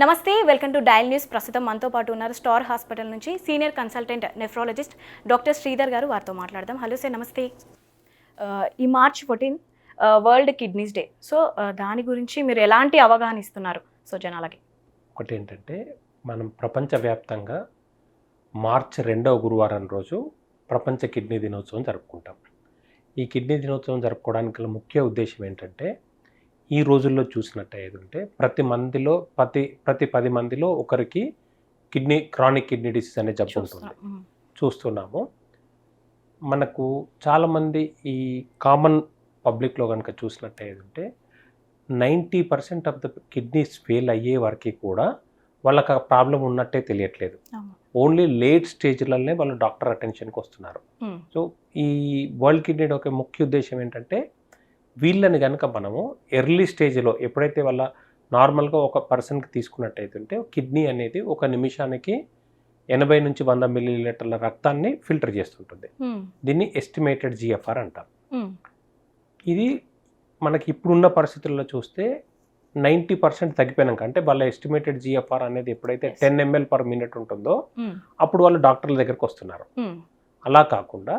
నమస్తే welcome to dial news. ప్రస్తుతం మనతో పాటు ఉన్నారు స్టార్ హాస్పిటల్ నుంచి senior consultant nephrologist doctor Sridhar గారు. వారితో మాట్లాడదాం. హలో సార్ నమస్తే. ఈ March fourteen world kidneys day. So దాని గురించి మీరు ఎలాంటి అవగాహన ఇస్తున్నారు? సో జనాలకి. ఒకటి ఏంటంటే మనం ప్రపంచవ్యాప్తంగా మార్చ్ రెండవ గురువారం రోజు ప్రపంచ కిడ్నీ దినోత్సవం జరుపుకుంటాం. ఈ కిడ్నీ దినోత్సవం జరుపుకోవడానికి గల ముఖ్య ఉద్దేశం ఏంటంటే ఈ రోజుల్లో చూసినట్టయితే ప్రతి మందిలో ప్రతి ప్రతి పది మందిలో ఒకరికి కిడ్నీ క్రానిక్ కిడ్నీ డిసీజ్ అనే జబ్బు ఉంటుంది. చూస్తున్నాము మనకు చాలామంది ఈ కామన్ పబ్లిక్లో కనుక చూసినట్టయితే ninety percent of the kidneys fail అయ్యే వరకు కూడా వాళ్ళకి ఆ ప్రాబ్లం ఉన్నట్టే తెలియట్లేదు. ఓన్లీ లేట్ స్టేజ్లనే వాళ్ళు డాక్టర్ అటెన్షన్కి వస్తున్నారు. సో ఈ వరల్డ్ కిడ్నీ ఒక ముఖ్య ఉద్దేశం ఏంటంటే వీళ్ళని కనుక మనము ఎర్లీ స్టేజ్లో ఎప్పుడైతే వాళ్ళ నార్మల్గా ఒక పర్సన్కి తీసుకున్నట్టయితుంటే కిడ్నీ అనేది ఒక నిమిషానికి ఎనభై నుంచి వంద మిల్లీ లీటర్ల రక్తాన్ని ఫిల్టర్ చేస్తుంటుంది. దీన్ని ఎస్టిమేటెడ్ జిఎఫ్ఆర్ అంటాం. ఇది మనకి ఇప్పుడున్న పరిస్థితుల్లో చూస్తే నైంటీ పర్సెంట్ తగ్గిపోయినాక అంటే వాళ్ళ ఎస్టిమేటెడ్ జిఎఫ్ఆర్ అనేది ఎప్పుడైతే. టెన్ ఎంఎల్ పర్ మినిట్ ఉంటుందో. అప్పుడు వాళ్ళు డాక్టర్ల దగ్గరికి వస్తున్నారు. అలా కాకుండా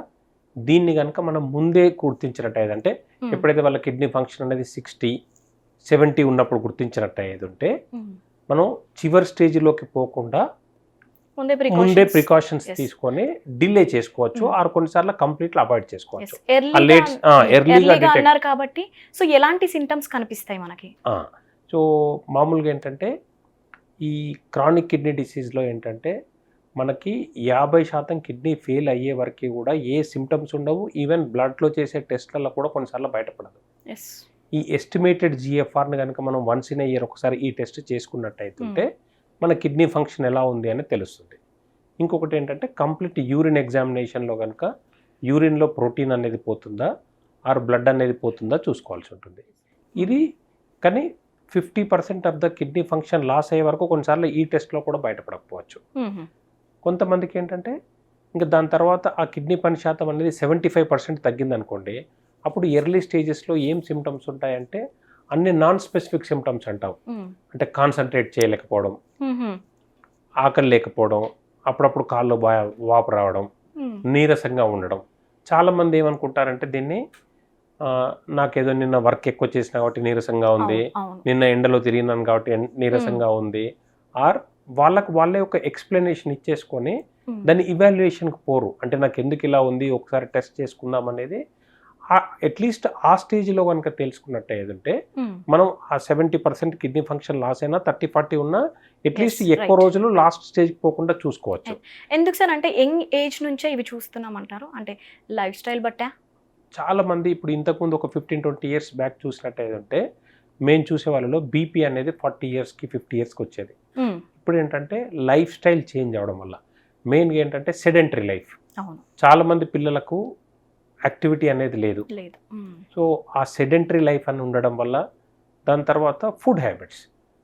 దీన్ని కనుక మనం ముందే గుర్తించినట్టయితే అంటే. ఎప్పుడైతే వాళ్ళ కిడ్నీ ఫంక్షన్ అనేది సిక్స్టీ సెవెంటీ ఉన్నప్పుడు గుర్తించినట్టయితే ఉంటే మ్మ్. మనం చివరి స్టేజ్లోకి పోకుండా ముందే. ప్రికాషన్స్. తీసుకొని డిలే చేసుకోవచ్చు Mm. ఆరు కొన్నిసార్లు కంప్లీట్లీ అవాయిడ్. చేసుకోవచ్చు అన్నారు కాబట్టి సో ఎలాంటి సింటమ్స్ కనిపిస్తాయి మనకి సో మామూలుగా ఏంటంటే ఈ క్రానిక్ కిడ్నీ డిసీజ్లో ఏంటంటే మనకి యాభై శాతం కిడ్నీ ఫెయిల్ అయ్యే వరకు కూడా ఏ సిమ్టమ్స్ ఉండవు. ఈవెన్ బ్లడ్లో చేసే టెస్ట్లలో కూడా కొన్నిసార్లు బయటపడదు. ఈ ఎస్టిమేటెడ్ జిఎఫ్ఆర్ని కనుక మనం వన్స్ ఇన్ ఇయర్ ఒకసారి ఈ టెస్ట్ చేసుకున్నట్టయితుంటే మన కిడ్నీ ఫంక్షన్ ఎలా ఉంది అని తెలుస్తుంది. ఇంకొకటి ఏంటంటే కంప్లీట్ యూరిన్ ఎగ్జామినేషన్లో కనుక యూరిన్లో ప్రోటీన్ అనేది పోతుందా? ఆర్ బ్లడ్ అనేది పోతుందా? చూసుకోవాల్సి ఉంటుంది. ఇది కానీ fifty percent of the kidney function loss అయ్యే వరకు కొన్నిసార్లు ఈ టెస్ట్లో కూడా బయటపడకపోవచ్చు. కొంతమందికి ఏంటంటే ఇంకా దాని తర్వాత ఆ కిడ్నీ పని శాతం అనేది సెవెంటీ ఫైవ్ పర్సెంట్ తగ్గిందనుకోండి అప్పుడు ఎర్లీ స్టేజెస్లో ఏం సిమ్టమ్స్ ఉంటాయంటే అన్ని నాన్ స్పెసిఫిక్ సిమ్టమ్స్ అంటాం. అంటే కాన్సన్ట్రేట్ చేయలేకపోవడం. ఆకలి లేకపోవడం అప్పుడప్పుడు కాళ్ళు బా వాపు రావడం. నీరసంగా ఉండడం చాలామంది ఏమనుకుంటారంటే దీన్ని నాకేదో నిన్న వర్క్ ఎక్కువ చేసిన కాబట్టి నీరసంగా ఉంది నిన్న ఎండలో తిరిగినాను కాబట్టి నీరసంగా ఉంది ఆర్ వాళ్ళకు వాళ్ళే ఒక ఎక్స్ప్లెనేషన్ ఇచ్చేసుకొని మ్మ్. దాన్ని ఇవాల్యుయేషన్కి పోరు అంటే నాకు ఎందుకు ఇలా ఉంది ఒకసారి టెస్ట్ చేసుకుందాం అనేది అట్లీస్ట్ ఆ స్టేజ్లో కనుక తెలుసుకున్నట్టు ఏదంటే మ్మ్. మనం ఆ seventy percent kidney function loss అయినా థర్టీ ఫార్టీ ఉన్నా అట్లీస్ట్ ఎక్కువ. రోజులు లాస్ట్ స్టేజ్కి పోకుండా చూసుకోవచ్చు ఎందుకు సార్ అంటే యంగ్ ఏజ్ నుంచే ఇవి చూస్తున్నాం అంటారు అంటే లైఫ్ స్టైల్ బట్టా చాలా మంది ఇప్పుడు ఇంతకుముందు ఒక ఫిఫ్టీన్ ట్వంటీ ఇయర్స్ బ్యాక్ చూసినట్టు ఏదంటే మేము చూసే వాళ్ళలో బీపీ అనేది ఫార్టీ ఇయర్స్కి ఫిఫ్టీ ఇయర్స్కి వచ్చేది మ్మ్. ఇప్పుడు ఏంటంటే లైఫ్ స్టైల్ చేంజ్ అవడం వల్ల మెయిన్గా ఏంటంటే సెడెంటరీ లైఫ్ అవును చాలా మంది పిల్లలకు యాక్టివిటీ అనేది లేదు. సో ఆ సెడెంటరీ లైఫ్ అని ఉండడం వల్ల దాని తర్వాత ఫుడ్ హ్యాబిట్స్.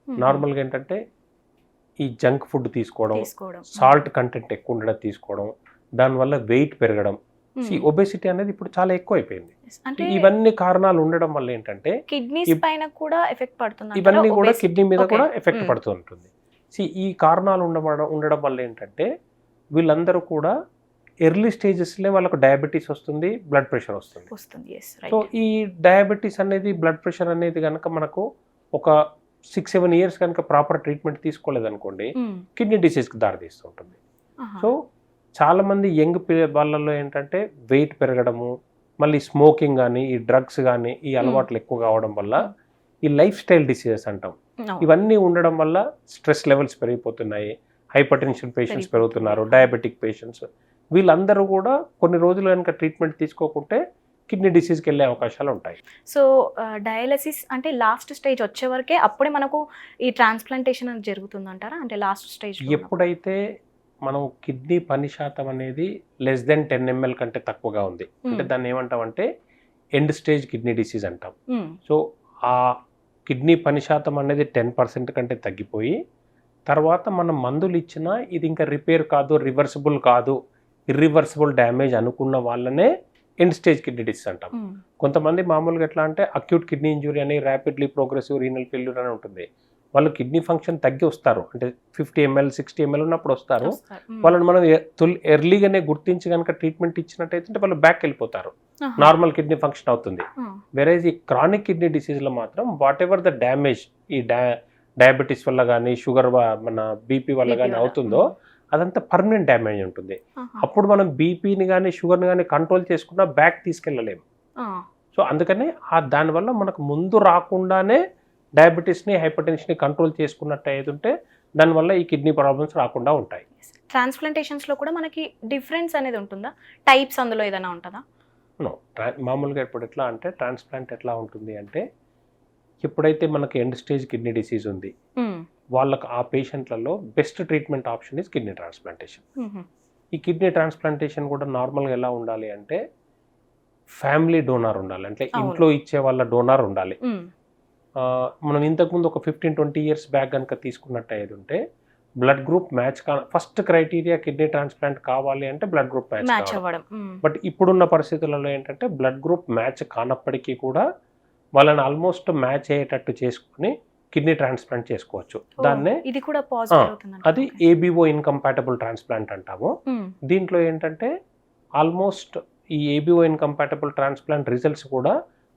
నార్మల్గా ఏంటంటే ఈ జంక్ ఫుడ్ తీసుకోవడం సాల్ట్ కంటెంట్ ఎక్కువ ఉండడం తీసుకోవడం దానివల్ల వెయిట్ పెరగడం. ఒబేసిటీ అనేది ఇప్పుడు చాలా ఎక్కువ అయిపోయింది ఇవన్నీ కారణాలు ఉండడం వల్ల ఏంటంటే కిడ్నీస్ ఇప్- పైన కూడా ఎఫెక్ట్ పడుతుంది ఇవన్నీ కూడా. కిడ్నీ మీద. కూడా ఎఫెక్ట్. పడుతూ ఉంటుంది సి ఈ కారణాలు ఉండడం ఉండడం వల్ల ఏంటంటే వీళ్ళందరూ కూడా ఎర్లీ స్టేజెస్లో వాళ్ళకు డయాబెటీస్ వస్తుంది బ్లడ్ ప్రెషర్ వస్తుంది. సో ఈ డయాబెటీస్ అనేది బ్లడ్ ప్రెషర్ అనేది కనుక మనకు ఒక సిక్స్ సెవెన్ ఇయర్స్ కనుక ప్రాపర్ ట్రీట్మెంట్ తీసుకోలేదనుకోండి కిడ్నీ డిసీజ్కి దారితీస్తూ ఉంటుంది సో చాలామంది యంగ్ వాళ్ళలో ఏంటంటే వెయిట్ పెరగడము మళ్ళీ స్మోకింగ్ కానీ ఈ డ్రగ్స్ కానీ ఈ అలవాట్లు ఎక్కువ కావడం వల్ల ఈ లైఫ్ స్టైల్ డిసీజెస్ అంటాం. ఇవన్నీ ఉండడం వల్ల స్ట్రెస్ లెవెల్స్ పెరిగిపోతున్నాయి. హైపర్ టెన్షన్ పేషెంట్స్ పెరుగుతున్నారు. Diabetic patients. వీళ్ళందరూ కూడా కొన్ని రోజులు కనుక ట్రీట్మెంట్ తీసుకోకుంటే కిడ్నీ డిసీజ్కి వెళ్ళే అవకాశాలు ఉంటాయి. సో డయాలసిస్ అంటే లాస్ట్ స్టేజ్ వచ్చే వరకే అప్పుడే మనకు ఈ ట్రాన్స్ప్లాంటేషన్ అనేది జరుగుతుంది అంటారా అంటే లాస్ట్ స్టేజ్ ఎప్పుడైతే మనం కిడ్నీ పని శాతం అనేది లెస్ దెన్ టెన్ ఎంఎల్ కంటే తక్కువగా ఉంది. అంటే దాన్ని ఏమంటామంటే ఎండ్ స్టేజ్ కిడ్నీ డిసీజ్ అంటాం. సో ఆ కిడ్నీ పని శాతం అనేది టెన్ పర్సెంట్ కంటే తగ్గిపోయి తర్వాత మనం మందులు ఇచ్చినా ఇది ఇంకా రిపేర్ కాదు రివర్సిబుల్ కాదు ఇర్రివర్సిబుల్ డ్యామేజ్ అనుకున్న వాళ్ళనే ఎండ్ స్టేజ్ కిడ్నీ డిసీజ్ అంటాం. కొంతమంది మామూలుగా ఎట్లా అంటే అక్యూట్ కిడ్నీ ఇంజురీ అని ర్యాపిడ్లీ ప్రోగ్రెసివ్ రీనల్ ఫెయిల్యూర్ అని ఉంటుంది. వాళ్ళు కిడ్నీ ఫంక్షన్ తగ్గి వస్తారు అంటే ఫిఫ్టీ ఎంఎల్ సిక్స్టీ ఎంఎల్ ఉన్నప్పుడు వస్తారు. వాళ్ళని మనం తొలి ఎర్లీగానే గుర్తించి కనుక ట్రీట్మెంట్ ఇచ్చినట్టయితే వాళ్ళు బ్యాక్ వెళ్ళిపోతారు. నార్మల్ కిడ్నీ ఫంక్షన్ అవుతుంది. వెరేజ్ ఈ క్రానిక్ కిడ్నీ డిసీజ్లో మాత్రం వాట్ ఎవర్ ద డ్యామేజ్ ఈ డయా డయాబెటీస్ వల్ల కానీ షుగర్ మన బీపీ వల్ల కానీ. అవుతుందో అదంతా పర్మనెంట్ డ్యామేజ్ ఉంటుంది. అప్పుడు మనం బీపీని కానీ షుగర్ని కానీ కంట్రోల్ చేసుకున్నా బ్యాక్ తీసుకెళ్ళలేము. సో అందుకనే ఆ దానివల్ల మనకు ముందు రాకుండానే డయాబెటీస్ని హైపర్ టెన్షన్ని కంట్రోల్ చేసుకున్నట్టు ఉంటే దానివల్ల ఈ కిడ్నీ ప్రాబ్లమ్స్ రాకుండా ఉంటాయి. Transplantations లో కూడా మనకి డిఫరెన్స్ అనేది ఉంటుందా? టైప్స్ అందులో ఏదైనా ఉంటుందా? నో. మామూలుగా ఇప్పుడు ఎట్లా అంటే ట్రాన్స్ప్లాంట్ ఎట్లా ఉంటుంది అంటే ఎప్పుడైతే మనకి ఎండ్ స్టేజ్ కిడ్నీ డిసీజ్ ఉంది. వాళ్ళకు ఆ పేషెంట్లలో best treatment option is kidney transplantation. ఈ కిడ్నీ ట్రాన్స్ప్లాంటేషన్ కూడా నార్మల్గా ఎలా ఉండాలి అంటే ఫ్యామిలీ డోనార్ ఉండాలి. అంటే. ఇంట్లో ఇచ్చే వాళ్ళ డోనార్ ఉండాలి. మనం ఇంతకుముందు ఒక ఫిఫ్టీన్ ట్వంటీ ఇయర్స్ బ్యాక్ కనుక తీసుకున్నట్టు అయ్యేది ఉంటే బ్లడ్ గ్రూప్ మ్యాచ్ కా ఫస్ట్ క్రైటీరియా కిడ్నీ ట్రాన్స్ప్లాంట్ కావాలి అంటే బ్లడ్ గ్రూప్ మ్యాచ్ అవ్వడం. బట్ ఇప్పుడున్న పరిస్థితులలో ఏంటంటే బ్లడ్ గ్రూప్ మ్యాచ్ కానప్పటికీ కూడా వాళ్ళని ఆల్మోస్ట్ మ్యాచ్ అయ్యేటట్టు చేసుకుని కిడ్నీ ట్రాన్స్ప్లాంట్ చేసుకోవచ్చు. దాన్నే ఇది కూడా అది ఏబిఓ ఇన్కంపాటబుల్ ట్రాన్స్ప్లాంట్ అంటాము. దీంట్లో ఏంటంటే ఆల్మోస్ట్ ఈ ఏబిఓ ఇన్కంపాటబుల్ ట్రాన్స్ప్లాంట్ రిజల్ట్స్ కూడా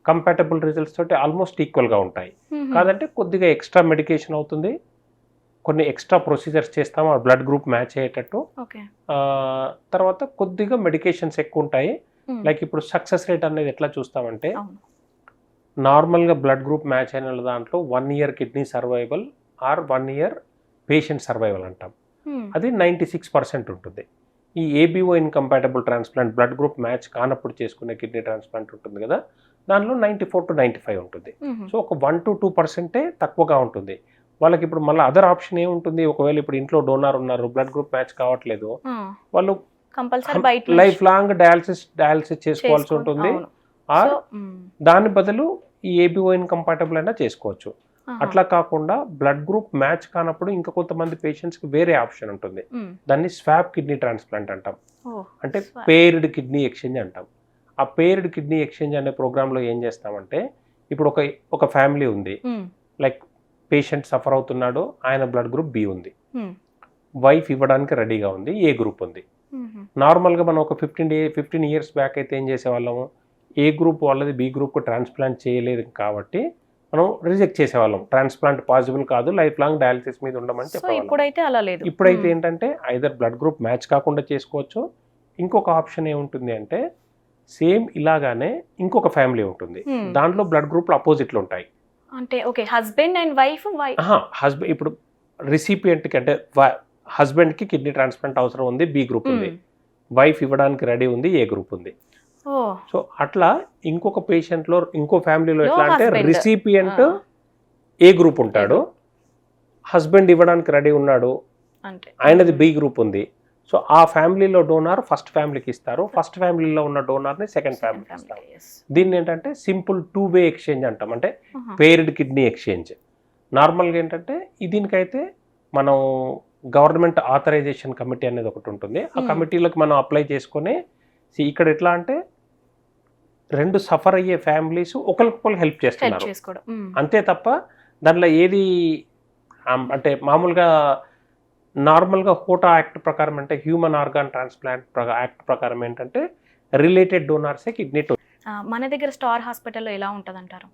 కంపాటబుల్ రిజల్ట్స్ తోటి ఆల్మోస్ట్ ఈక్వల్గా ఉంటాయి. కాదంటే కొద్దిగా ఎక్స్ట్రా మెడికేషన్ అవుతుంది. కొన్ని ఎక్స్ట్రా ప్రొసీజర్స్ చేస్తాము ఆ బ్లడ్ గ్రూప్ మ్యాచ్ అయ్యేటట్టు. తర్వాత కొద్దిగా మెడికేషన్స్ ఎక్కువ ఉంటాయి. లైక్ ఇప్పుడు సక్సెస్ రేట్ అనేది ఎట్లా చూస్తామంటే నార్మల్గా బ్లడ్ గ్రూప్ మ్యాచ్ అయిన దాంట్లో one year kidney survival or one year patient survival అంటాం. అది నైంటీ సిక్స్ పర్సెంట్ ఉంటుంది. ఈ ABO incompatible transplant blood group match కానప్పుడు చేసుకునే కిడ్నీ ట్రాన్స్ప్లాంట్ ఉంటుంది కదా. దానిలో ninety four to ninety five ఉంటుంది. సో ఒక వన్ టు టూ పర్సెంటే తక్కువగా ఉంటుంది వాళ్ళకి ఇప్పుడు మళ్ళీ అదర్ ఆప్షన్ ఏముంటుంది ఒకవేళ ఇప్పుడు ఇంట్లో డోనార్ ఉన్నారు బ్లడ్ గ్రూప్ మ్యాచ్ కావట్లేదు ఆ. వాళ్ళు లైఫ్ లాంగ్ డయాలసిస్ డయాలసిస్ చేసుకోవాల్సి ఉంటుంది. ఆర్ మ్మ్. దాని బదులు ఈ ఏబిఓ ఇన్కంపాటబుల్ అయినా చేసుకోవచ్చు. అట్లా కాకుండా బ్లడ్ గ్రూప్ మ్యాచ్ కానప్పుడు ఇంకా కొంతమంది పేషెంట్స్కి వేరే ఆప్షన్ ఉంటుంది. దాన్ని స్వాప్ కిడ్నీ ట్రాన్స్ప్లాంట్ అంటాం అంటే. పేర్డ్ కిడ్నీ ఎక్స్చేంజ్ అంటాం ఆ పేర్డ్ కిడ్నీ ఎక్స్చేంజ్ అనే ప్రోగ్రాంలో ఏం చేస్తామంటే ఇప్పుడు ఒక ఒక ఫ్యామిలీ ఉంది మ్మ్. లైక్ పేషెంట్ సఫర్ అవుతున్నాడు ఆయన బ్లడ్ గ్రూప్ బి ఉంది మ్మ్. వైఫ్ ఇవ్వడానికి రెడీగా ఉంది ఏ గ్రూప్ ఉంది మ్మ్. నార్మల్గా మనం ఒక fifteen day fifteen years back అయితే ఏం చేసేవాళ్ళము ఏ గ్రూప్ వాళ్ళది బి గ్రూప్కు ట్రాన్స్ప్లాంట్ చేయలేదు కాబట్టి మనం రిజెక్ట్ చేసేవాళ్ళం ట్రాన్స్ప్లాంట్ పాసిబుల్ కాదు లైఫ్ లాంగ్ డయాలసిస్ మీద ఉండమని చెప్పేవాళ్ళం ఇప్పుడైతే అలా లేదు ఇప్పుడైతే. ఏంటంటే ఐదర్ బ్లడ్ గ్రూప్ మ్యాచ్ కాకుండా చేసుకోవచ్చు ఇంకొక ఆప్షన్ ఏముంటుంది అంటే సేమ్ ఇలాగానే ఇంకొక ఫ్యామిలీ ఉంటుంది. Hmm. దాంట్లో బ్లడ్ గ్రూప్లు అపోజిట్లు ఉంటాయి. అంటే okay husband and wife husband ఇప్పుడు రిసిపియంట్కి అంటే హస్బెండ్కి కిడ్నీ ట్రాన్స్ప్లాంట్ అవసరం ఉంది బి గ్రూప్ ఉంది. వైఫ్ ఇవ్వడానికి రెడీ ఉంది ఏ గ్రూప్ ఉంది. సో అట్లా ఇంకొక పేషెంట్లో ఇంకో ఫ్యామిలీలో ఎట్లా అంటే. రిసిపియంట్. ఏ గ్రూప్ ఉంటాడు హస్బెండ్ ఇవ్వడానికి రెడీ ఉన్నాడు ఆయనది బి గ్రూప్ ఉంది సో ఆ ఫ్యామిలీలో డోనార్ ఫస్ట్ ఫ్యామిలీకి ఇస్తారు. ఫస్ట్ ఫ్యామిలీలో ఉన్న డోనార్ని సెకండ్ ఫ్యామిలీకి ఇస్తారు. దీన్ని ఏంటంటే సింపుల్ టూ వే ఎక్స్చేంజ్ అంటాం. అంటే పేర్డ్ కిడ్నీ ఎక్స్చేంజ్. నార్మల్గా ఏంటంటే దీనికైతే మనం గవర్నమెంట్ ఆథరైజేషన్ కమిటీ అనేది ఒకటి ఉంటుంది. ఆ Hmm. కమిటీలోకి మనం అప్లై చేసుకొని ఇక్కడ ఎట్లా అంటే రెండు సఫర్ అయ్యే ఫ్యామిలీస్ ఒకరికొకరు హెల్ప్ చేస్తున్నారు. మ్మ్. అంతే తప్ప దాంట్లో ఏది అంటే మామూలుగా నార్మల్గా హోటా యాక్ట్ ప్రకారం అంటే హ్యూమన్ ఆర్గాన్ ట్రాన్స్ప్లాంట్ యాక్ట్ ప్రకారం ఏంటంటే రిలేటెడ్ డోనార్సే కిడ్నీ మన దగ్గర స్టార్ హాస్పిటల్లో ఎలా ఉంటుంది అంటారు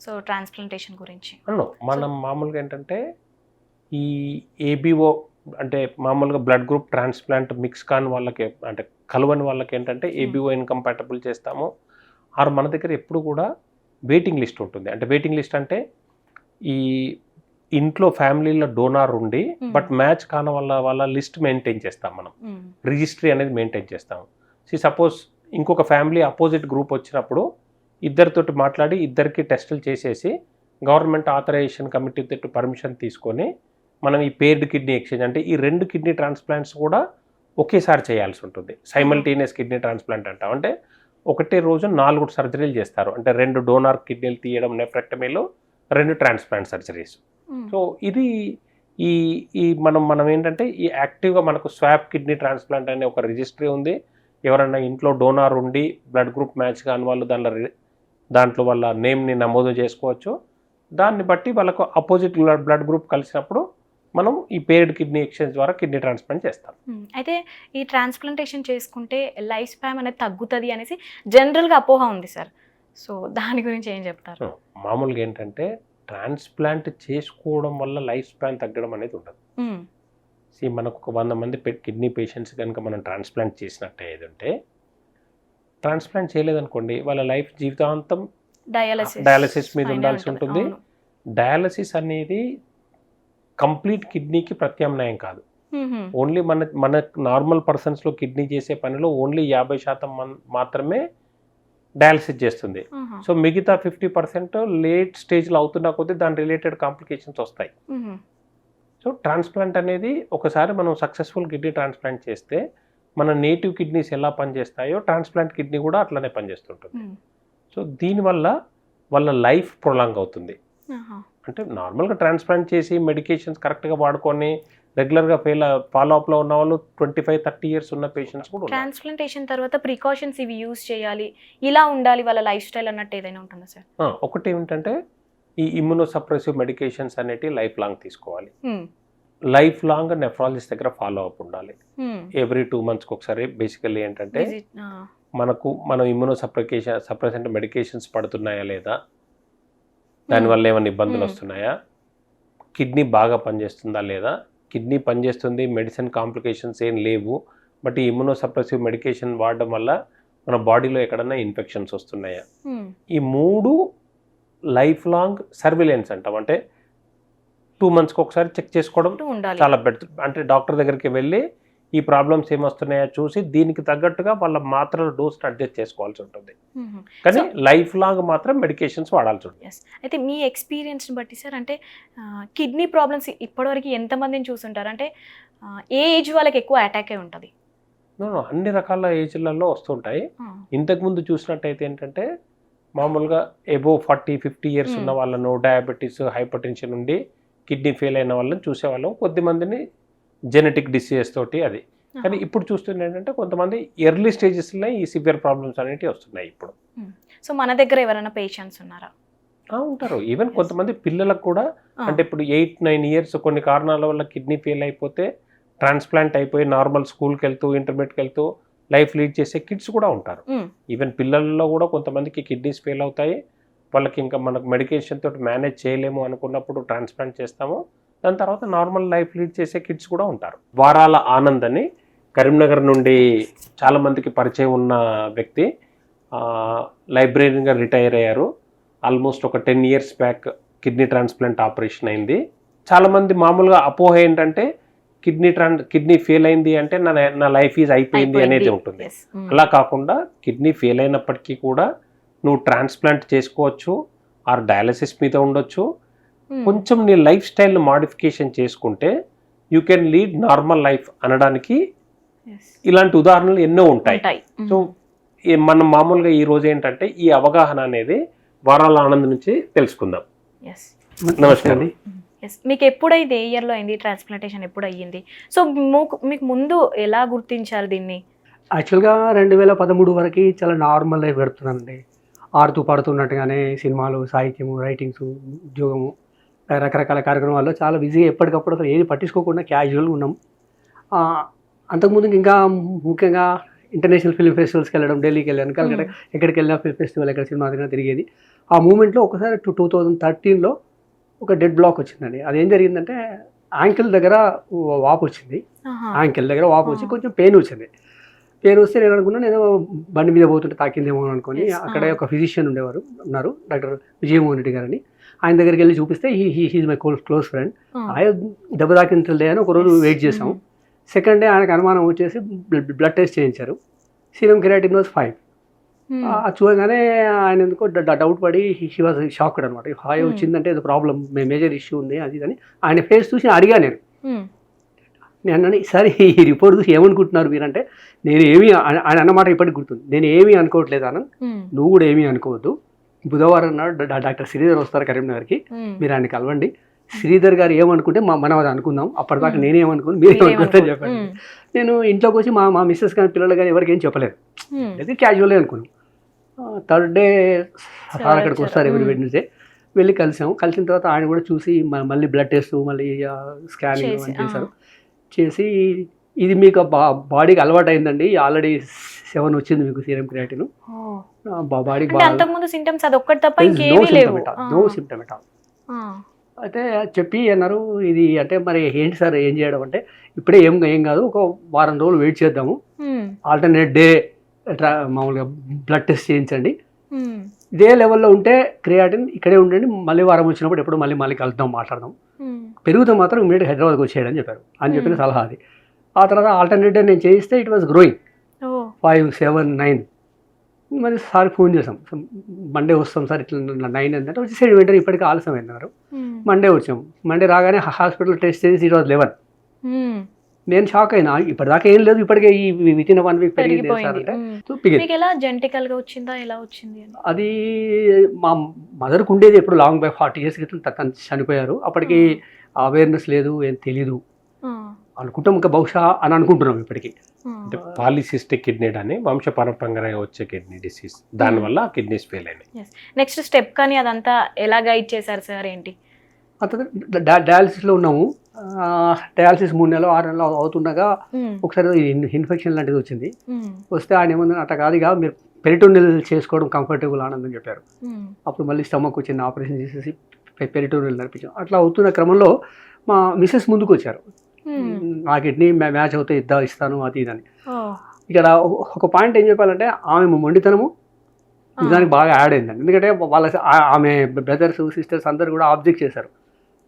సో ట్రాన్స్ప్లాంటేషన్ గురించి. అన్ను మనం మామూలుగా ఏంటంటే ఈ ఏబిఓ అంటే మామూలుగా బ్లడ్ గ్రూప్ ట్రాన్స్ప్లాంట్ మిక్స్ కాని వాళ్ళకి అంటే కలవని వాళ్ళకి ఏంటంటే ఏబిఓ ఇన్కంపాటబుల్ చేస్తాము. ఆర్ మన దగ్గర ఎప్పుడు కూడా వెయిటింగ్ లిస్ట్ ఉంటుంది. అంటే వెయిటింగ్ లిస్ట్ అంటే ఈ ఇంట్లో ఫ్యామిలీలో డోనార్ ఉండి. బట్ మ్యాచ్ కాని వాళ్ళ వాళ్ళ లిస్ట్ మెయింటైన్ చేస్తాం మనం. రిజిస్ట్రీ అనేది మెయింటైన్ చేస్తాం సి సపోజ్ ఇంకొక ఫ్యామిలీ అపోజిట్ గ్రూప్ వచ్చినప్పుడు ఇద్దరితోటి మాట్లాడి ఇద్దరికి టెస్టులు చేసేసి గవర్నమెంట్ ఆథరైజేషన్ కమిటీ తోటి పర్మిషన్ తీసుకొని మనం ఈ పేర్డ్ కిడ్నీ ఎక్స్చేంజ్ అంటే ఈ రెండు కిడ్నీ ట్రాన్స్ప్లాంట్స్ కూడా ఒకేసారి చేయాల్సి ఉంటుంది సైమల్టేనియస్ కిడ్నీ ట్రాన్స్ప్లాంట్ అంటాం అంటే ఒకటే రోజు నాలుగు సర్జరీలు చేస్తారు అంటే రెండు డోనార్ కిడ్నీలు తీయడం నెఫ్రెక్టమీలో రెండు ట్రాన్స్ప్లాంట్ సర్జరీస్. సో ఇది ఈ ఈ మనం మనం ఏంటంటే ఈ యాక్టివ్గా మనకు స్వాప్ కిడ్నీ ట్రాన్స్ప్లాంట్ అనే ఒక రిజిస్ట్రీ ఉంది. ఎవరైనా ఇంట్లో డోనార్ ఉండి బ్లడ్ గ్రూప్ మ్యాచ్ కాని వాళ్ళు దాంట్లో రి- దాంట్లో వాళ్ళ నేమ్ని నమోదు చేసుకోవచ్చు. దాన్ని బట్టి వాళ్ళకు అపోజిట్ బ్లడ్ గ్రూప్ కలిసినప్పుడు మనం ఈ పేర్డ్ కిడ్నీ ఎక్స్చేంజ్ ద్వారా కిడ్నీ ట్రాన్స్ప్లాంట్ చేస్తాం. మ్మ్. అయితే ఈ ట్రాన్స్ప్లాంటేషన్ చేసుకుంటే లైఫ్ స్పామ్ అనేది తగ్గుతుంది అనేసి జనరల్గా అపోహ ఉంది సార్. సో దాని గురించి ఏం చెప్తారు? మామూలుగా ఏంటంటే ట్రాన్స్ప్లాంట్ చేసుకోవడం వల్ల లైఫ్ స్పాన్ తగ్గడం అనేది ఉండదు. సి మనకు ఒక వంద మంది కిడ్నీ పేషెంట్స్ కనుక మనం ట్రాన్స్ప్లాంట్ చేసినట్టు ఏదంటే ట్రాన్స్ప్లాంట్ చేయలేదనుకోండి వాళ్ళ లైఫ్ జీవితాంతం డయాలసిస్ డయాలసిస్ మీద ఉండాల్సి ఉంటుంది. డయాలసిస్ అనేది కంప్లీట్ కిడ్నీకి ప్రత్యామ్నాయం కాదు. ఓన్లీ మన మన నార్మల్ పర్సన్స్లో కిడ్నీ చేసే పనిలో ఓన్లీ యాభై శాతం మాత్రమే డయాలసిస్ చేస్తుంది. సో మిగతా ఫిఫ్టీ పర్సెంట్ లేట్ స్టేజ్లో అవుతున్న కొద్దీ దాని రిలేటెడ్ కాంప్లికేషన్స్ వస్తాయి. సో ట్రాన్స్ప్లాంట్ అనేది ఒకసారి మనం సక్సెస్ఫుల్ కిడ్నీ ట్రాన్స్ప్లాంట్ చేస్తే మన నేటివ్ కిడ్నీస్ ఎలా పనిచేస్తాయో ట్రాన్స్ప్లాంట్ కిడ్నీ కూడా అట్లనే పనిచేస్తుంటుంది. సో దీనివల్ల వాళ్ళ లైఫ్ ప్రొలాంగ్ అవుతుంది. అంటే నార్మల్గా ట్రాన్స్ప్లాంట్ చేసి మెడికేషన్స్ కరెక్ట్గా వాడుకొని రెగ్యులర్గా ఫెయిల్ ఫాలో అప్లో ఉన్న వాళ్ళు ట్వంటీ ఫైవ్ థర్టీ ఇయర్స్ ఉన్న పేషెంట్స్ కూడా ట్రాన్స్ప్లాంటేషన్ తర్వాత ప్రికాషన్స్ ఇవి యూజ్ చేయాలి. ఇలా ఉండాలి వాళ్ళ లైఫ్ స్టైల్ అన్నట్టు ఏదైనా ఉంటుందా సార్? ఆ, ఒకటి ఏమిటంటే ఈ ఇమ్యునోసప్రెసివ్ మెడికేషన్స్ అనేటివి లైఫ్ లాంగ్ తీసుకోవాలి. లైఫ్ లాంగ్ నెఫ్రాలజిస్ట్ దగ్గర ఫాలో అప్ ఉండాలి. ఎవ్రీ టూ మంత్స్కి ఒకసారి బేసికల్లీ ఏంటంటే. మనకు మనం ఇమ్యూనో సప్రికేషన్ సప్రెసెంట్ మెడికేషన్స్ పడుతున్నాయా లేదా? దానివల్ల ఏమైనా ఇబ్బందులు. వస్తున్నాయా? కిడ్నీ బాగా పనిచేస్తుందా లేదా? కిడ్నీ పనిచేస్తుంది మెడిసిన్ కాంప్లికేషన్స్ ఏం లేవు. బట్ ఈ ఇమ్యూనో సప్రెసివ్ మెడికేషన్ వాడడం వల్ల మన బాడీలో ఎక్కడన్నా ఇన్ఫెక్షన్స్ వస్తున్నాయా. ఈ మూడు లైఫ్ లాంగ్ సర్విలెన్స్ అంటాం. అంటే టూ మంత్స్కి ఒకసారి చెక్ చేసుకోవడం చాలా బెటర్. అంటే డాక్టర్ దగ్గరికి వెళ్ళి ఈ ప్రాబ్లమ్స్ ఏమొస్తున్నాయో చూసి దీనికి తగ్గట్టుగా వాళ్ళ మాత్రల డోస్ అడ్జస్ట్ చేసుకోవాల్సి ఉంటుంది. కానీ లైఫ్ లాంగ్ మాత్రం మెడికేషన్స్ వాడాల్సి ఉంటుంది. అయితే మీ ఎక్స్పీరియన్స్ని బట్టి సార్ అంటే కిడ్నీ ప్రాబ్లమ్స్ ఇప్పటివరకు ఎంతమందిని చూసుంటారు? అంటే ఏ ఏజ్ వాళ్ళకి ఎక్కువ అటాక్ అయి ఉంటుంది అన్ని రకాల ఏజ్లలో వస్తుంటాయి. ఇంతకుముందు చూసినట్టయితే ఏంటంటే మామూలుగా ఎబో ఫార్టీ ఫిఫ్టీ ఇయర్స్ ఉన్న. వాళ్ళను డయాబెటీస్ హైపర్ టెన్షన్ ఉండి కిడ్నీ ఫెయిల్ అయిన వాళ్ళని చూసేవాళ్ళం. కొద్ది మందిని జెనెటిక్ డిసీజెస్ తోటి అది. కానీ ఇప్పుడు చూస్తుంది ఏంటంటే కొంతమంది ఎర్లీ స్టేజెస్లో ఈ సివియర్ ప్రాబ్లమ్స్ అనేవి వస్తున్నాయి ఇప్పుడు. సో మన దగ్గర ఎవరైనా పేషెంట్స్ ఉన్నారా? ఉంటారు. ఈవెన్. కొంతమంది పిల్లలకు కూడా. అంటే ఇప్పుడు ఎయిట్ నైన్ ఇయర్స్ కొన్ని కారణాల వల్ల కిడ్నీ ఫెయిల్ అయిపోతే ట్రాన్స్ప్లాంట్ అయిపోయి నార్మల్ స్కూల్కి వెళ్తూ ఇంటర్మీడియట్కి వెళ్తూ లైఫ్ లీడ్ చేసే కిడ్స్ కూడా ఉంటారు. ఈవెన్ పిల్లల్లో కూడా కొంతమందికి కిడ్నీస్ ఫెయిల్ అవుతాయి. వాళ్ళకి ఇంకా మనకు మెడికేషన్ తోటి మేనేజ్ చేయలేము అనుకున్నప్పుడు ట్రాన్స్ప్లాంట్ చేస్తాము. దాని తర్వాత నార్మల్ లైఫ్ లీడ్ చేసే కిడ్స్ కూడా ఉంటారు వారాల ఆనంద్ అని కరీంనగర్ నుండి చాలా మందికి పరిచయం ఉన్న వ్యక్తి లైబ్రరీగా రిటైర్ అయ్యారు ఆల్మోస్ట్ ఒక ten years back kidney transplant operation అయింది చాలామంది మామూలుగా అపోహ ఏంటంటే కిడ్నీ ట్రాన్ కిడ్నీ ఫెయిల్ అయింది అంటే నా నా లైఫ్ ఈజ్ అయిపోయింది అనేది ఉంటుంది. మ్మ్. అలా కాకుండా కిడ్నీ ఫెయిల్ అయినప్పటికీ కూడా నువ్వు ట్రాన్స్ప్లాంట్ చేసుకోవచ్చు ఆర్ డయాలసిస్ మీద ఉండొచ్చు. కొంచెం నీ లైఫ్ స్టైల్ మాడిఫికేషన్ చేసుకుంటే you can lead normal life అనడానికి. ఇలాంటి ఉదాహరణలు ఎన్నో ఉంటాయి. సో ఈ మనం మామూలుగా ఈ రోజు ఏంటంటే ఈ అవగాహన అనేది వారాల ఆనంద్ నుంచి తెలుసుకుందాం. Yes. నమస్కారం ఎస్ మీకు ఎప్పుడైంది ఏ ఇయర్లో అయింది ట్రాన్స్ప్లాంటేషన్ ఎప్పుడు అయ్యింది సో మీకు మీకు ముందు ఎలా గుర్తించారు దీన్ని? యాక్చువల్గా రెండు వేల పదమూడు వరకు చాలా నార్మల్ లైఫ్ గడుపుతున్నానండి. ఆడుతూ పాడుతున్నట్టుగానే సినిమాలు సాహిత్యము రైటింగ్స్ ఉద్యోగము రకరకాల కార్యక్రమాల్లో చాలా బిజీగా ఎప్పటికప్పుడు అసలు ఏది పట్టించుకోకుండా క్యాజువల్గా ఉన్నాం. అంతకుముందు ఇంకా ముఖ్యంగా ఇంటర్నేషనల్ ఫిల్మ్ ఫెస్టివల్స్కి వెళ్ళడం ఢిల్లీకి వెళ్ళాను కలకట్ట ఎక్కడికి వెళ్ళినా ఫిల్మ్ ఫెస్టివల్ ఎక్కడ సినిమా తిరిగినా తిరిగేది. ఆ మూమెంట్లో ఒకసారి టూ టూ థౌజండ్ థర్టీన్లో ఒక డెడ్ బ్లాక్ వచ్చిందండి. అదేం జరిగిందంటే యాంకిల్ దగ్గర వాపు వచ్చింది. యాంకిల్ దగ్గర వాపు వచ్చి. కొంచెం పెయిన్ వచ్చింది. పెయిన్ వస్తే నేను అనుకున్నా నేను బండి మీద పోతుంటే తాకిందేమో అని అనుకుని అక్కడే. ఒక ఫిజిషియన్ ఉండేవారు ఉన్నారు డాక్టర్ విజయమోహన్ రెడ్డి గారని. ఆయన దగ్గరికి వెళ్ళి చూపిస్తే he he he's my close close friend. ఆయన దెబ్బ తాకించలే అని ఒక రోజు Yes. వెయిట్ చేసాం. సెకండ్ డే ఆయనకు అనుమానం వచ్చేసి బ్లడ్ టెస్ట్ చేయించారు సీరం కెరాటిన్ వాజ్ ఫైవ్ చూడగానే ఆయన ఎందుకో డౌట్ పడి హీ వాజ్ షాక్డ్ అనమాట హాయ్ Hmm. వచ్చిందంటే ఏదో ప్రాబ్లం మేజర్ ఇష్యూ ఉంది అది అని ఆయన ఫేస్ చూసి అడిగా నేను మ్మ్. నేను సరే ఈ రిపోర్ట్ చూసి ఏమనుకుంటున్నారు మీరంటే నేను ఏమీ ఆయన అన్నమాట ఇప్పటికి గుర్తుంది నేను ఏమీ అనుకోవట్లేదు అన్న మ్మ్. నువ్వు కూడా ఏమీ అనుకోవద్దు బుధవారం నాడు డాక్టర్ శ్రీధర్ వస్తారు కరీంనగర్కి. మీరు ఆయన కలవండి శ్రీధర్ గారు ఏమనుకుంటే మా మనం అది అనుకుందాం అప్పటిదాకా. నేనేమనుకుని మీరు ఏమనుకుంటే మీరేమనుకో- చెప్పండి. నేను ఇంట్లోకి వచ్చి మా మా మిస్సెస్ కానీ పిల్లలు కానీ ఎవరికి ఏం చెప్పలేదు. అయితే క్యాజువల్గా అనుకున్నాం థర్డ్ డే సార్ అక్కడికి. వస్తారు ఎవరి. వెడ్నెస్డే వెళ్ళి కలిసాము కలిసిన తర్వాత ఆయన కూడా చూసి మళ్ళీ బ్లడ్ టెస్ట్ మళ్ళీ స్కానింగ్ చేశారు. చేసి ఇది మీకు బా బాడీకి అలవాటు అయిందండి ఆల్రెడీ సెవెన్ వచ్చింది మీకు సీరం క్రియాటిన్. బాడీకి అంటే అంతకుముందు సింటమ్స్ అది ఒక్కటి తప్ప ఇంకేమీ లేవు ఆ. నో సిమ్టమ్ ఎట్ ఆల్ ఆ. అయితే చెప్పి అన్నారు ఇది అంటే మరి ఏంటి సార్ ఏం చేయడం అంటే ఇప్పుడే ఏం ఏం కాదు ఒక వారం రోజులు వెయిట్ చేద్దాము. ఆల్టర్నేట్ డే మామూలుగా బ్లడ్ టెస్ట్ చేయించండి. ఇదే లెవెల్లో ఉంటే క్రియాటిన్ ఇక్కడే ఉండండి మళ్ళీ వారం వచ్చినప్పుడు ఎప్పుడు మళ్ళీ మళ్ళీ కలుద్దాం మాట్లాడదాం. పెరుగుతో మాత్రం ఇమీడియట్ హైదరాబాద్కి వచ్చేయడం చెప్పారు అని చెప్పిన. సలహా అది ఆ తర్వాత ఆల్టర్నేట్ డే నేను చేయిస్తే it was growing. Five seven nine మరి సార్ ఫోన్ చేసాం మండే వస్తాం సార్ ఇట్లా నైన్ అంటే వచ్చేసేది వెంటనే ఇప్పటికీ ఆలస్యం అన్నారు. ఉమ్. మండే వచ్చాం. మండే రాగానే హాస్పిటల్ టెస్ట్ చేసి ఇట్ వాజ్ లెవెన్. నేను షాక్ అయినా ఇప్పటిదాకా ఏం లేదు ఇప్పటికే ఈ విత్ ఇన్ వన్ వీక్ పెరిగింది జెంటికల్గా వచ్చిందా ఎలా వచ్చింది అని? అది మా మదర్కి ఉండేది ఎప్పుడు లాంగ్ బై ఫార్టీ ఇయర్స్ క్రితం చనిపోయారు. అప్పటికి అవేర్నెస్ లేదు ఏం తెలీదు. అనుకుంటాం ఇంకా బహుశా అని అనుకుంటున్నాం ఇప్పటికి. అంటే పాలిసిస్టిక్ కిడ్నీ అని వంశపారంపరంగా వచ్చే కిడ్నీ డిసీజ్. దానివల్ల కిడ్నీస్ ఫెయిల్ అయినాయి. నెక్స్ట్ స్టెప్ కానీ అదంతా ఎలా గైడ్ చేశారు సార్ ఏంటి? అతను డయాలసిస్లో ఉన్నాము. డయాలసిస్ మూడు నెలలు ఆరు నెలలు అవుతుండగా ఉమ్. ఒకసారి ఇన్ఫెక్షన్ లాంటిది వచ్చింది. ఉమ్. వస్తే ఆయన ఏమన్నా అట్లా కాదు ఇక మీరు పెరిటోనియల్ చేసుకోవడం కంఫర్టబుల్ ఆనందని చెప్పారు. అప్పుడు మళ్ళీ స్టమక్ వచ్చింది ఆపరేషన్ చేసేసి పెరిటోనియల్ నడిపించాం. అట్లా అవుతున్న క్రమంలో మా మిస్సెస్ ముందుకు వచ్చారు. నా కిడ్నీ మ్యాచ్ అవుతే ఇద్దా ఇస్తాను అది ఇదని. ఇక్కడ ఒక- పాయింట్ ఏం చెప్పాలంటే ఆమె మొండితనము ఆ. నిజానికి బాగా యాడ్ అయిందండి ఎందుకంటే వాళ్ళ ఆ- ఆమె బ్రదర్స్ సిస్టర్స్ అందరు కూడా ఆబ్జెక్ట్ చేశారు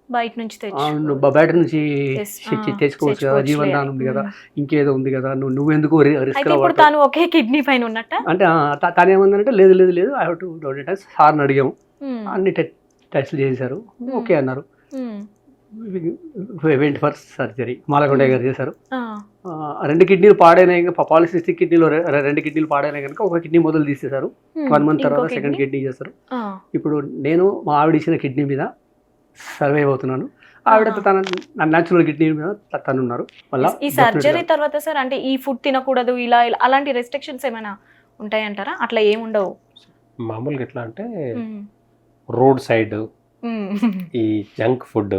బయట నుంచి ఆ, బయట నుంచి ఆ, తెచ్చుకోవచ్చు కదా తెచ్చుకోవచ్చులే. జీవన్ దానం ఉంది కదా. ఇంకేదో ఉంది కదా నువ్వు నువ్వెందుకు రిస్క్ తాను ఒకే కిడ్నీ పైన ఉన్నట్ట అంటే ఆ, తను ఏమందంటే లేదు లేదు లేదు ఐ హావ్ టు డోనేట్ సార్ని అడిగాము. అన్ని టెస్ట్లు చేశారు. ఓకే అన్నారు. వెంట్ ఫర్ సర్జరీ మాలకొండ గారు చేశారు రెండు కిడ్నీలు పాడైనాయి పాలిసిస్టిక్ కిడ్నీలో రెండు కిడ్నీలు పాడైనాయి కనుక ఒక కిడ్నీ మొదలు తీసేశారు. వన్ మంత్ తర్వాత సెకండ్? కిడ్నీ చేస్తారు ఆ. ఇప్పుడు నేను మా ఆవిడ ఇచ్చిన కిడ్నీ మీద సర్వైవ్ అవుతున్నాను ఆవిడ. తన న్యాచురల్ కిడ్నీ మీద తను ఉన్నారు మళ్ళా ఈ సర్జరీ తర్వాత సార్ అంటే ఈ ఫుడ్ తినకూడదు ఇలా ఇలా అలాంటి రెస్ట్రిక్షన్స్ ఏమైనా ఉంటాయంటారా అట్లా ఏముండవు మామూలుగా ఎట్లా అంటే. Road side. ఈ జంక్ ఫుడ్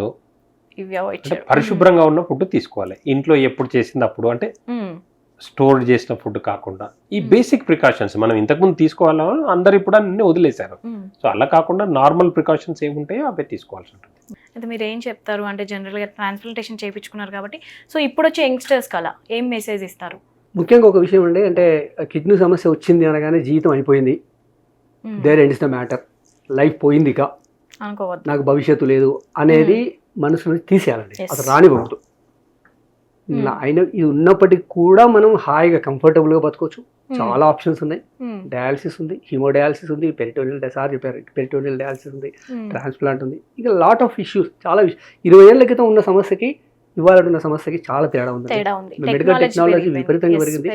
ఇవి అవాయిడ్ అంటే పరిశుభ్రంగా ఉన్న ఫుడ్ తీసుకోవాలి. ఇంట్లో ఎప్పుడు చేసింది అప్పుడు అంటే స్టోర్ చేసిన ఫుడ్ కాకుండా. ఈ Hmm. బేసిక్ ప్రికాషన్స్ మనం ఇంతకుముందు తీసుకోవాలి? అందరు ఇప్పుడు అన్ని వదిలేశారు. సో అలా కాకుండా నార్మల్ ప్రికాషన్స్ ఏముంటాయో అవే తీసుకోవాల్సి ఉంటుంది. అయితే మీరు ఏం చెప్తారు? అంటే జనరల్గా ట్రాన్స్ప్లాంటేషన్ చేయించుకున్నారు కాబట్టి. సో ఇప్పుడు వచ్చే యంగ్స్టర్స్ కలా ఏం మెసేజ్ ఇస్తారు? ముఖ్యంగా ఒక విషయం అండి. అంటే కిడ్నీ సమస్య వచ్చింది అనగానే జీవితం అయిపోయింది. There ends the matter life పోయింది ఇక నాకు భవిష్యత్తు లేదు అనేది మనసు నుంచి తీసేయాలండి. అసలు రానివ్వకూడదు Hmm. అయిన ఇది ఉన్నప్పటికీ కూడా మనం హాయిగా కంఫర్టబుల్గా బతకొచ్చు ఉమ్. చాలా ఆప్షన్స్ ఉన్నాయి ఉమ్. డయాలసిస్ ఉంది హీమోడయాలసిస్ ఉంది పెరిటోనియల్ సార్ చెప్పారు పెరిటోనియల్ డయాలసిస్ ఉంది. ట్రాన్స్ప్లాంట్ ఉంది ఇక లాట్ ఆఫ్ ఇష్యూస్ చాలా ఇరవై ఏళ్ళ క్రితం ఉన్న సమస్యకి ఇవాళ ఉన్న సమస్యకి చాలా తేడా ఉంది. Medical technology. విపరీతంగా పెరిగింది.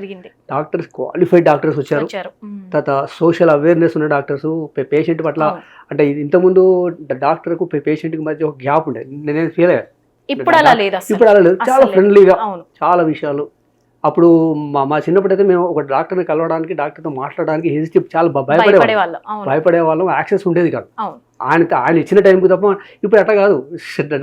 డాక్టర్స్ క్వాలిఫైడ్ డాక్టర్స్ వచ్చారు. తర్వాత సోషల్ అవేర్నెస్ ఉన్న డాక్టర్స్ పేషెంట్ పట్ల. అంటే ఇంతకుముందు డాక్టర్కు పేషెంట్కి మధ్య ఒక గ్యాప్ ఉండేది నేను ఫీల్ అయ్యాను ఇప్పుడు అలా లేదు ఇప్పుడు అలా లేదు. చాలా. ఫ్రెండ్లీగా చాలా విషయాలు. అప్పుడు మా మా చిన్నప్పుడు అయితే మేము ఒక డాక్టర్ని కలవడానికి డాక్టర్తో మాట్లాడడానికి హెజిటేట్ చాలా భయపడే వాళ్ళు భయపడే వాళ్ళం యాక్సెస్ ఉండేది కాదు. ఆయన ఆయన ఇచ్చిన టైంకి తప్ప ఇప్పుడు అట్లా కాదు.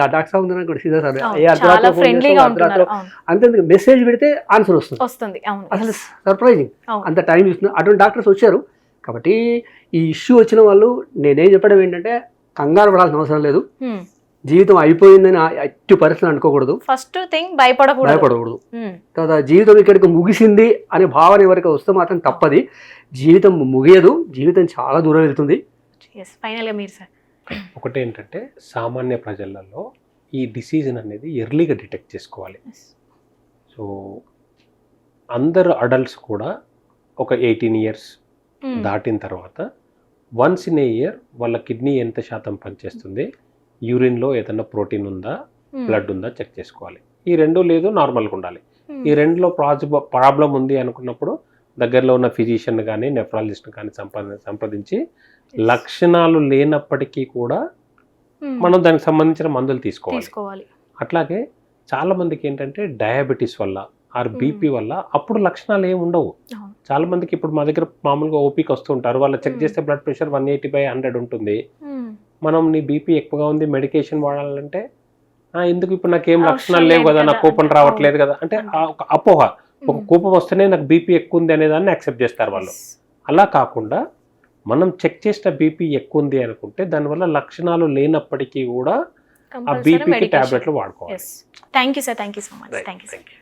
డాక్టర్ సార్ ఉందని కూడా సీదా సార్. ఏ చాలా అర్ధరాత్రి ఫోన్ ఫ్రెండ్లీగా చేస్తాం, ఉంటున్నారు అర్ధరాత్రి అవును. అంతే మెసేజ్ పెడితే ఆన్సర్ వస్తుంది. వస్తుంది అసలు సర్ప్రైజింగ్. అంత టైం ఇస్తున్నారు అటువంటి డాక్టర్స్ వచ్చారు. కాబట్టి ఈ ఇష్యూ వచ్చిన వాళ్ళు నేనేం చెప్పడం ఏంటంటే కంగారు పడాల్సిన అవసరం లేదు. జీవితం అయిపోయిందని ఎట్టి పరిస్థితులు అనుకోకూడదు. ఫస్ట్ థింగ్ భయపడకూడదు. భయపడకూడదు. తర్వాత జీవితం ఇక్కడికి ముగిసింది అనే భావన ఎవరికి వస్తే మాత్రం తప్పది. జీవితం ముగియదు. జీవితం చాలా దూరం వెళ్తుంది. ఎస్ ఫైనల్గా మీరు సార్ ఒకటి ఏంటంటే సామాన్య ప్రజలలో ఈ డిసీజ్ అనేది ఎర్లీగా డిటెక్ట్ చేసుకోవాలి. సో అందరు అడల్ట్స్ కూడా ఒక ఎయిటీన్ ఇయర్స్ దాటిన తర్వాత వన్స్ ఇన్ ఏ ఇయర్ వాళ్ళ కిడ్నీ ఎంత శాతం పనిచేస్తుంది యూరిన్లో ఏదైనా ప్రోటీన్ ఉందా బ్లడ్ ఉందా చెక్ చేసుకోవాలి. ఈ రెండు లేదు నార్మల్గా ఉండాలి. ఈ రెండులో ప్రాజ ప్రాబ్లం ఉంది అనుకున్నప్పుడు దగ్గరలో ఉన్న ఫిజిషియన్ కానీ నెఫ్రాలజిస్ట్ కానీ సంప్రద సంప్రదించి లక్షణాలు లేనప్పటికీ కూడా మనం దానికి సంబంధించిన మందులు తీసుకోవాలి. అట్లాగే చాలా మందికి ఏంటంటే డయాబెటీస్ వల్ల ఆర్ బీపీ వల్ల అప్పుడు లక్షణాలు ఏమి ఉండవు. చాలా మందికి ఇప్పుడు మా దగ్గర మామూలుగా ఓపీకి వస్తూ ఉంటారు. వాళ్ళు చెక్ చేస్తే blood pressure one eighty by hundred ఉంటుంది. మనం నీ బీపీ ఎక్కువగా ఉంది మెడికేషన్ వాడాలంటే ఎందుకు ఇప్పుడు నాకు ఏం లక్షణాలు లేవు కదా నాకు కూపన్ రావట్లేదు కదా అంటే ఒక అపోహ. ఒక కూపం వస్తేనే నాకు బీపీ ఎక్కువ ఉంది అనేదాన్ని యాక్సెప్ట్ చేస్తారు వాళ్ళు. అలా కాకుండా మనం చెక్ చేసిన బీపీ ఎక్కువ ఉంది అనుకుంటే దానివల్ల లక్షణాలు లేనప్పటికీ కూడా ఆ బీపీకి ట్యాబ్లెట్లు వాడుకోవాలి. Thank you sir thank you so much thank you